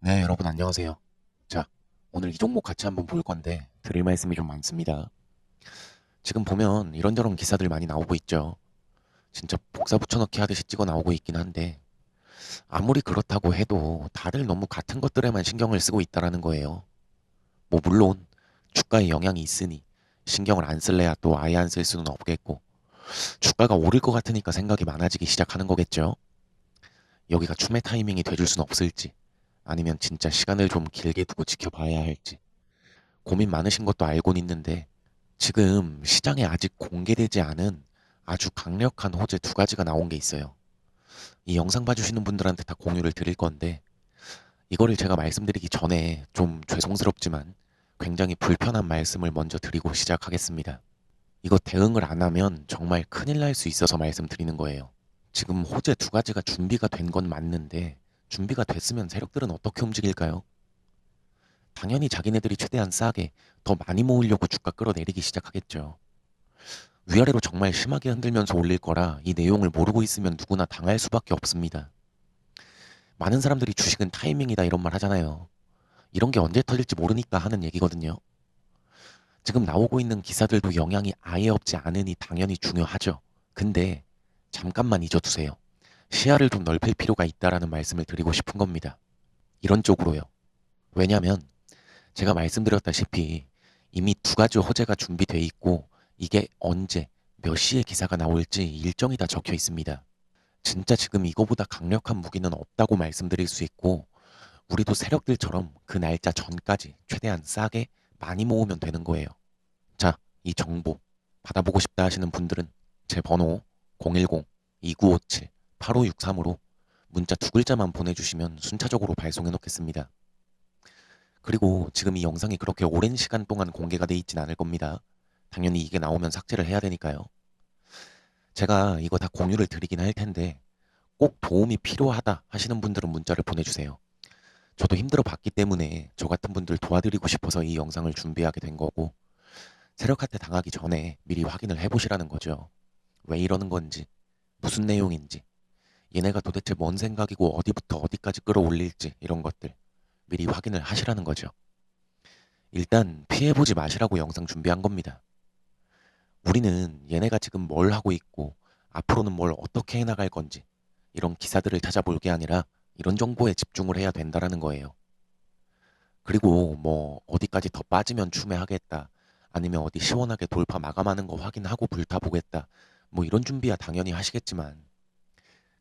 네, 여러분 안녕하세요. 자, 오늘 이 종목 같이 한번 볼 건데 드릴 말씀이 좀 많습니다. 지금 보면 이런저런 기사들 많이 나오고 있죠. 진짜 복사 붙여넣기 하듯이 찍어 나오고 있긴 한데 아무리 그렇다고 해도 다들 너무 같은 것들에만 신경을 쓰고 있다라는 거예요. 뭐 물론 주가에 영향이 있으니 신경을 안 쓸래야 또 아예 안 쓸 수는 없겠고 주가가 오를 것 같으니까 생각이 많아지기 시작하는 거겠죠. 여기가 춤의 타이밍이 돼줄 순 없을지 아니면 진짜 시간을 좀 길게 두고 지켜봐야 할지 고민 많으신 것도 알고는 있는데 지금 시장에 아직 공개되지 않은 아주 강력한 호재 두 가지가 나온 게 있어요. 이 영상 봐주시는 분들한테 다 공유를 드릴 건데 이거를 제가 말씀드리기 전에 좀 죄송스럽지만 굉장히 불편한 말씀을 먼저 드리고 시작하겠습니다. 이거 대응을 안 하면 정말 큰일 날 수 있어서 말씀드리는 거예요. 지금 호재 두 가지가 준비가 된 건 맞는데 준비가 됐으면 세력들은 어떻게 움직일까요? 당연히 자기네들이 최대한 싸게 더 많이 모으려고 주가 끌어내리기 시작하겠죠. 위아래로 정말 심하게 흔들면서 올릴 거라 이 내용을 모르고 있으면 누구나 당할 수밖에 없습니다. 많은 사람들이 주식은 타이밍이다 이런 말 하잖아요. 이런 게 언제 터질지 모르니까 하는 얘기거든요. 지금 나오고 있는 기사들도 영향이 아예 없지 않으니 당연히 중요하죠. 근데 잠깐만 잊어두세요. 시야를 좀 넓힐 필요가 있다라는 말씀을 드리고 싶은 겁니다. 이런 쪽으로요. 왜냐면 제가 말씀드렸다시피 이미 두 가지 호재가 준비돼 있고 이게 언제 몇 시에 기사가 나올지 일정이 다 적혀 있습니다. 진짜 지금 이거보다 강력한 무기는 없다고 말씀드릴 수 있고 우리도 세력들처럼 그 날짜 전까지 최대한 싸게 많이 모으면 되는 거예요. 자, 이 정보 받아보고 싶다 하시는 분들은 제 번호 010-2957 8563으로 문자 두 글자만 보내주시면 순차적으로 발송해 놓겠습니다. 그리고 지금 이 영상이 그렇게 오랜 시간 동안 공개가 돼 있진 않을 겁니다. 당연히 이게 나오면 삭제를 해야 되니까요. 제가 이거 다 공유를 드리긴 할 텐데 꼭 도움이 필요하다 하시는 분들은 문자를 보내주세요. 저도 힘들어 봤기 때문에 저 같은 분들 도와드리고 싶어서 이 영상을 준비하게 된 거고 세력한테 당하기 전에 미리 확인을 해보시라는 거죠. 왜 이러는 건지, 무슨 내용인지, 얘네가 도대체 뭔 생각이고 어디부터 어디까지 끌어올릴지 이런 것들 미리 확인을 하시라는 거죠. 일단 피해보지 마시라고 영상 준비한 겁니다. 우리는 얘네가 지금 뭘 하고 있고 앞으로는 뭘 어떻게 해나갈 건지 이런 기사들을 찾아볼 게 아니라 이런 정보에 집중을 해야 된다라는 거예요. 그리고 뭐 어디까지 더 빠지면 추매하겠다 아니면 어디 시원하게 돌파 마감하는 거 확인하고 불타보겠다 뭐 이런 준비야 당연히 하시겠지만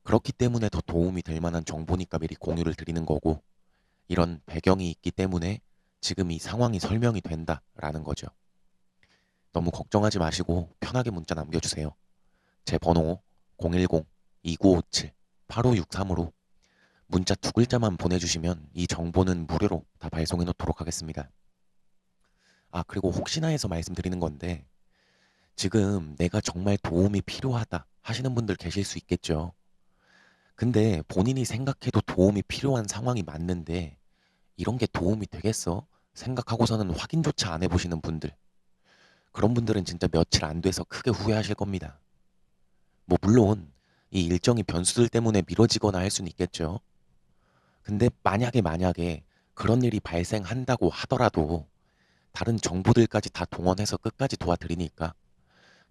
그렇기 때문에 더 도움이 될 만한 정보니까 미리 공유를 드리는 거고 이런 배경이 있기 때문에 지금 이 상황이 설명이 된다라는 거죠. 너무 걱정하지 마시고 편하게 문자 남겨주세요. 제 번호 010-2957-8563으로 문자 두 글자만 보내주시면 이 정보는 무료로 다 발송해 놓도록 하겠습니다. 아, 그리고 혹시나 해서 말씀드리는 건데 지금 내가 정말 도움이 필요하다 하시는 분들 계실 수 있겠죠. 근데 본인이 생각해도 도움이 필요한 상황이 맞는데 이런 게 도움이 되겠어? 생각하고서는 확인조차 안 해보시는 분들. 그런 분들은 진짜 며칠 안 돼서 크게 후회하실 겁니다. 뭐 물론 이 일정이 변수들 때문에 미뤄지거나 할 수는 있겠죠. 근데 만약에 만약에 그런 일이 발생한다고 하더라도 다른 정보들까지 다 동원해서 끝까지 도와드리니까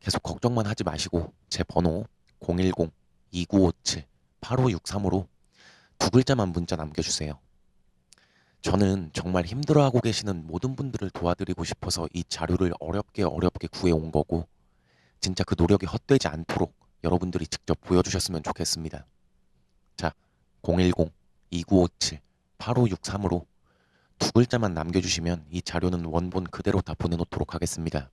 계속 걱정만 하지 마시고 제 번호 010-2957 8563으로 두 글자만 문자 남겨주세요. 저는 정말 힘들어하고 계시는 모든 분들을 도와드리고 싶어서 이 자료를 어렵게 어렵게 구해온 거고, 진짜 그 노력이 헛되지 않도록 여러분들이 직접 보여주셨으면 좋겠습니다. 자, 010-2957-8563으로 두 글자만 남겨주시면 이 자료는 원본 그대로 다 보내놓도록 하겠습니다.